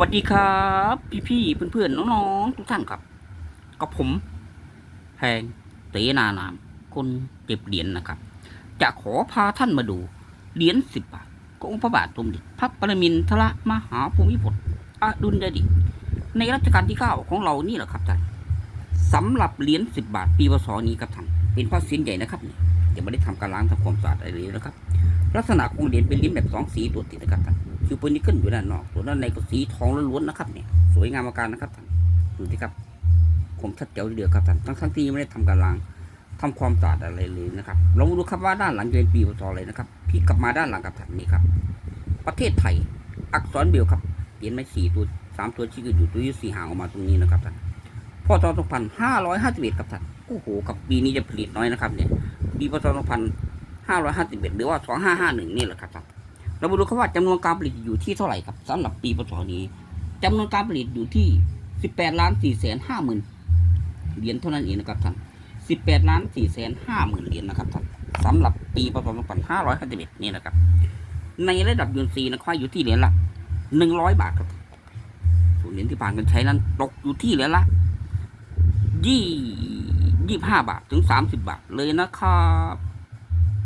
วัสดีครับ พี่ๆเพื่อนๆน้องๆทุกท่านครับ กับผมแพงเตนานามคนเก็บเหรียญนะครับ จะขอพาท่านมาดูเหรียญสิบบาทของพระบาทสมเด็จพระปรมินทรมหาภูมิพลอดุลยเดชในรัชกาลที่เก้าของเรานี่แหละครับท่านสำหรับเหรียญสิบบาทปีพศนี้ครับท่านเป็นพระเสียนใหญ่นะครับเนี่ยยังไม่ได้ทำการล้างทำความสะอาดอะไรเลยนะครับ ลักษณะของเหรียญเป็นเหรียญแบบสองสีตัวติดนะครับท่าน คือปืนนี้ขึ้นอยู่ด้านนอกส่วนด้านในก็สีทองล้วนๆนะครับเนี่ยสวยงามอาการนะครับท่านดูสิครับผมชัดเจ๋วเดียวครับท่านทั้งทั้งๆที่ไม่ได้ทำการล้างทำความสะอาดอะไรเลยนะครับลองดูครับว่าด้านหลังจะเป็นปีพศอะไรนะครับพี่กลับมาด้านหลังกับท่านนี่ครับ ประเทศไทย อักษรเบลครับเปลี่ยนไม่สี่ตัวสามตัวชี้กันอยู่ตัวยี่สี่หางออกมาตรงนี้นะครับท่านพศสองพันห้าร้อยห้าสิบเอ็ดครับท่านโอ้โหกับปีนี้จะผลิตน้อยนะครับเนี่ยปีพศสองพันห้าร้อยห้าสิบเอ็ดหรือว่าสองห้าห้าหนึ่งนี่แหละครับท่าน เรามาดูครับว่าจำนวนการผลิตอยู่ที่เท่าไหร่ครับสำหรับปีพศนี้จำนวนการผลิตอยู่ที่สิบแปดล้านสี่แสนห้าหมื่นเหรียญเท่านั้นเองนะครับท่านสิบแปดล้านสี่แสนห้าหมื่นเหรียญนะครับท่านสำหรับปีพศสองพันห้าร้อยห้าสิบเอ็ดนี่นะครับ ในระดับยูนซีนะครับอยู่ที่เหรียญละหนึ่งร้อยบาทครับส่วนเหรียญที่ผ่านการใช้นั้นตกอยู่ที่เหรียญละยี่ยี่ห้าบาทถึงสามสิบบาทเลยนะครับ